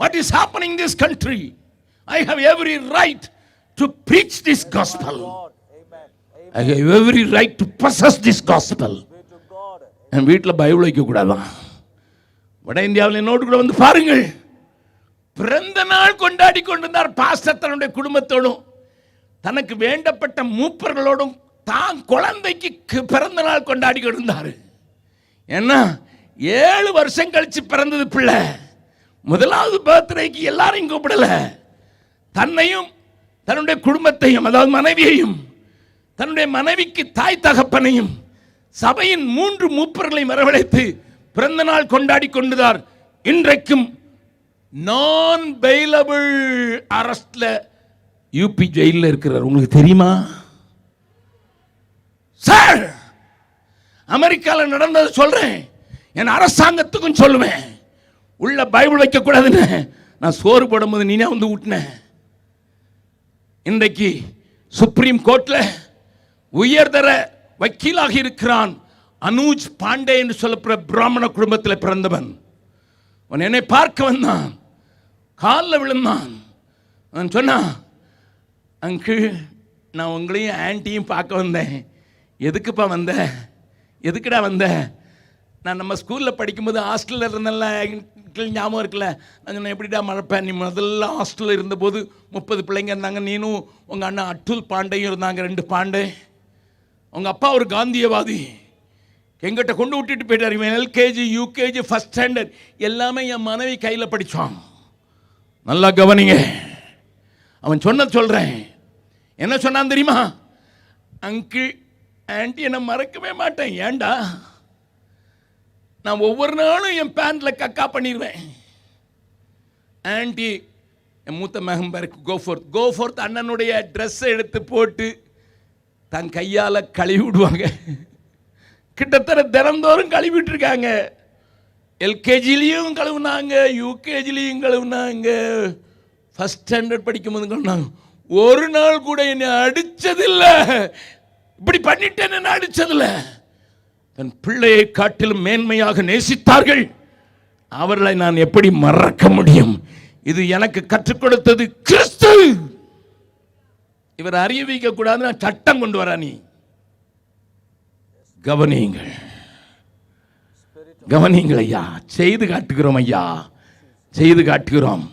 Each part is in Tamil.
What is happening in this country? I have every right to preach this gospel. I have every right to possess this gospel. என் வீட்டில் பைபிள் வைக்கக்கூடாதான் வட இந்தியாவில் என்னோடு கூட வந்து பாருங்கள். பிறந்த நாள் கொண்டாடி கொண்டிருந்தார் பாஸ்டர் தன்னுடைய குடும்பத்தோடும். தனக்கு வேண்டப்பட்ட மூப்பர்களோடும் தான் குழந்தைக்கு பிறந்த நாள் கொண்டாடி கொண்டிருந்தார். ஏன்னா ஏழு வருஷம் கழிச்சு பிறந்தது பிள்ளை. முதலாவது பர்த்டேக்கு எல்லாரையும் கூப்பிடல. தன்னையும் தன்னுடைய குடும்பத்தையும் அதாவது மனைவியையும் தன்னுடைய மனைவிக்கு தாய் தகப்பனையும் சபையின் மூன்று மூப்பர்களை வரவழைத்து பிறந்த நாள் கொண்டாடி கொண்டுதார். இன்றைக்கும் நான் பெயிலபிள் அரஸ்ட்ல யூபி ஜெயிலில் இருக்கிறார். உங்களுக்கு தெரியுமா? சார் அமெரிக்காவில் நடந்தது சொல்றேன். என் அரசாங்கத்துக்கும் சொல்லுவேன். உள்ள பைபிள் வைக்கக்கூடாதுன்னு. நான் சோறு போடும்போது நீனே வந்து ஊட்டினேன் இன்றைக்கு சுப்ரீம் கோர்ட்ல உயர்தர வக்கீலாக இருக்கிறான் அனூஜ் பாண்டே என்று சொல்லப்படுற பிராமண குடும்பத்தில் பிறந்தவன். அவன் என்னை பார்க்க வந்தான். காலில் விழுந்தான். அவன் சொன்னான் அங்கிள் நான் உங்களையும் ஆன்ட்டியும் பார்க்க வந்தேன். எதுக்குப்பா வந்த? எதுக்குடா வந்த? நான் நம்ம ஸ்கூலில் படிக்கும்போது ஹாஸ்டலில் இருந்தேன்ல அங்கிள் ஞாபகம் இருக்குல்ல? நான் சொன்னேன் எப்படிடா மறப்பேன் நீ முதல்ல ஹாஸ்டலில் இருந்தபோது முப்பது பிள்ளைங்க இருந்தாங்க நீனும் உங்கள் அண்ணன் அட்டுல் பாண்டையும் இருந்தாங்க ரெண்டு பாண்டே. உங்கள் அப்பா ஒரு காந்தியவாதி. எங்கிட்ட கொண்டு விட்டுட்டு போயிட்டார் இவன் எல்கேஜி யூகேஜி ஃபஸ்ட் ஸ்டாண்டர்ட் எல்லாமே என் மனைவி கையில் படித்தான் நல்லா கவனிங்க. அவன் சொன்னது சொல்கிறேன் என்ன சொன்னான் தெரியுமா? அங்கிள் ஆண்டி என்னை மறக்கவே மாட்டேன். ஏன்டா? நான் ஒவ்வொரு நாளும் என் பேண்டில் கக்கா பண்ணிடுவேன் ஆன்ட்டி என் மூத்த மெஹம்பருக்கு கோஃபோர்த் கோஃபோர்த் அண்ணனுடைய ட்ரெஸ்ஸை எடுத்து போட்டு தன் கையால் கழுவி விடுவாங்க. கிட்டத்தட்ட தினந்தோறும் கழுவிட்டுருக்காங்க எல்கேஜிலையும் கழுவுனாங்க யூகேஜிலையும் கழுவுனாங்க. ஃபஸ்ட் ஸ்டாண்டர்ட் படிக்கும்போது கழுவுனாங்க. ஒரு நாள் கூட என்னை அடித்ததில்லை இப்படி பண்ணிட்டேன் என்ன அடிச்சதில்ல. தன் பிள்ளையை காட்டிலும் மேன்மையாக நேசித்தார்கள். அவர்களை நான் எப்படி மறக்க முடியும்? இது எனக்கு கற்றுக் கொடுத்தது கிறிஸ்து. இவர் அறிவிக்க கூடாதுன்னு சட்டம் கொண்டு வரா நீ. கவனியுங்கள். கவனியுங்கள் ஐயா. செய்து காட்டுகிறோம் ஐயா. செய்து காட்டுகிறோம்.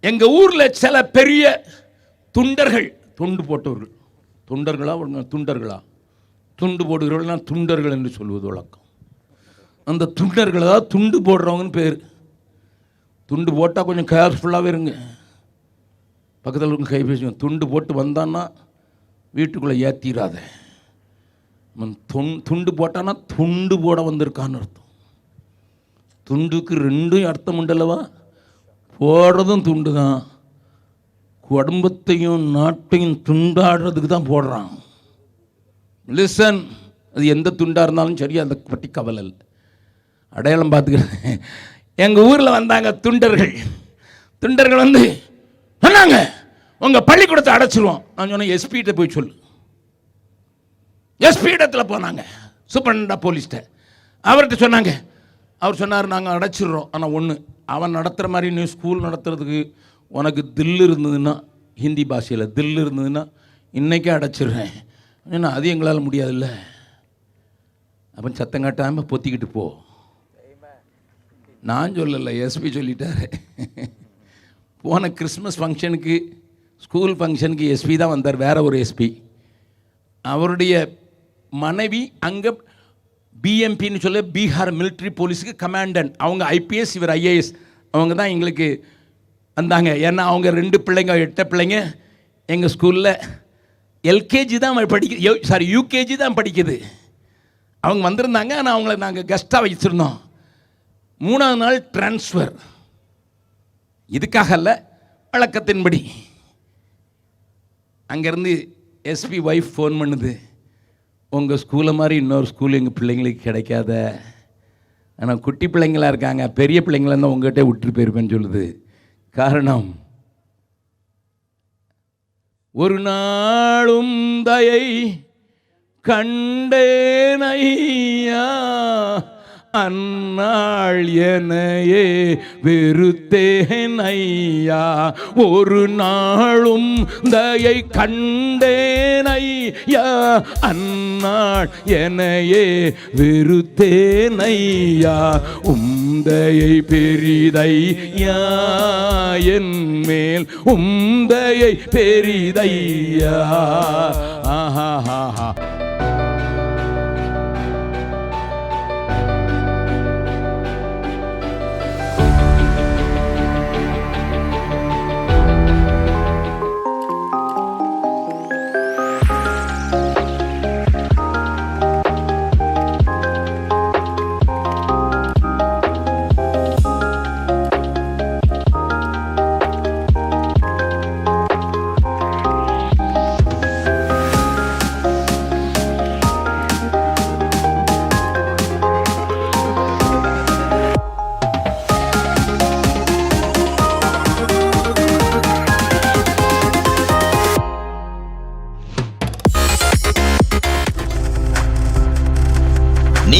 எங்க ஊர்ல சில பெரிய துண்டர்கள் துண்டு போட்டவர்கள். துண்டர்களா ஒழுங்கா துண்டர்களா? துண்டு போடுகிறவர்கள் துண்டர்கள் என்று சொல்வது வழக்கம். அந்த துண்டர்கள் தான் துண்டு போடுறவங்கன்னு பேர். துண்டு போட்டால் கொஞ்சம் கேர்ஃபுல்லாகவே இருங்க. பக்கத்தில் இருக்க கை துண்டு போட்டு வந்தான்னா வீட்டுக்குள்ளே ஏற்றிடாத துண் துண்டு போட்டான்னா துண்டு போட வந்திருக்கான்னு அர்த்தம். துண்டுக்கு ரெண்டும் அர்த்தம் உண்டல்லவா போடுறதும் துண்டு தான் குடும்பத்தையும் நாட்டையும் துண்டாடுறதுக்கு தான் போடுறான். லிசன் அது எந்த துண்டாக இருந்தாலும் சரி அந்த பற்றி கவலை இல்லை. அடையாளம் பார்த்துக்கிறேன். எங்கள் ஊரில் வந்தாங்க துண்டர்கள். துண்டர்கள் வந்து சொன்னாங்க உங்கள் பள்ளிக்கூடத்தை அடைச்சிருவோம். நான் சொன்னேன் எஸ்பிகிட்ட போய் சொல்லு. எஸ்பி இடத்துல போனாங்க சூப்பரண்டா போலீஸ்கிட்ட அவர்கிட்ட சொன்னாங்க அவர் சொன்னார் நாங்கள் அடைச்சிடுறோம் ஆனால் ஒன்று அவன் நடத்துகிற மாதிரி நீ ஸ்கூல் நடத்துறதுக்கு உனக்கு தில் இருந்ததுன்னா ஹிந்தி பாஷையில் தில் இருந்ததுன்னா இன்றைக்கே அடைச்சிடுறேன். ஏன்னா அது எங்களால் முடியாதுல்ல. அப்போ சத்தம் காட்டாமல் பொத்திக்கிட்டு போ. நான் சொல்லலை எஸ்பி சொல்லிட்டாரு. போன கிறிஸ்மஸ் ஃபங்க்ஷனுக்கு ஸ்கூல் ஃபங்க்ஷனுக்கு எஸ்பி தான் வந்தார் வேற ஒரு எஸ்பி. அவருடைய மனைவி அங்கே பிஎம்பின்னு சொல்ல பீகார் மிலிட்ரி போலீஸுக்கு கமாண்டன்ட். அவங்க ஐபிஎஸ் இவர் ஐஏஎஸ். அவங்க தான் எங்களுக்கு வந்தாங்க. ஏன்னா அவங்க ரெண்டு பிள்ளைங்க எட்ட பிள்ளைங்க எங்கள் ஸ்கூலில். எல்கேஜி தான் படிக்க சாரி யூகேஜி தான் படிக்குது. அவங்க வந்திருந்தாங்க ஆனால் அவங்கள நாங்கள் கெஸ்ட்டாக வச்சுருந்தோம். மூணாவது நாள் ட்ரான்ஸ்ஃபர் இதுக்காக அல்ல வழக்கத்தின்படி. அங்கேருந்து எஸ்பி ஒய்ஃப் ஃபோன் பண்ணுது. உங்கள் ஸ்கூலை மாதிரி இன்னொரு ஸ்கூல் எங்கள் பிள்ளைங்களுக்கு கிடைக்காத. ஆனால் குட்டி பிள்ளைங்களா இருக்காங்க பெரிய பிள்ளைங்களா இருந்தால் உங்கள்கிட்ட விட்டுட்டு போயிருப்பேன்னு சொல்லுது. காரணம் ஒரு நாளும் தயை கண்டேனையா அந்நாள் எனையே வெறுத்தேன் ஐயா. ஒரு நாளும் தயை கண்டேன் ஐயா. அந்நாள் எனையே வெறுத்தேன் ஐயா. உம் உந்தையை பெரிதையா என் மேல்? உந்தையை பெரிதையா? ஆஹா.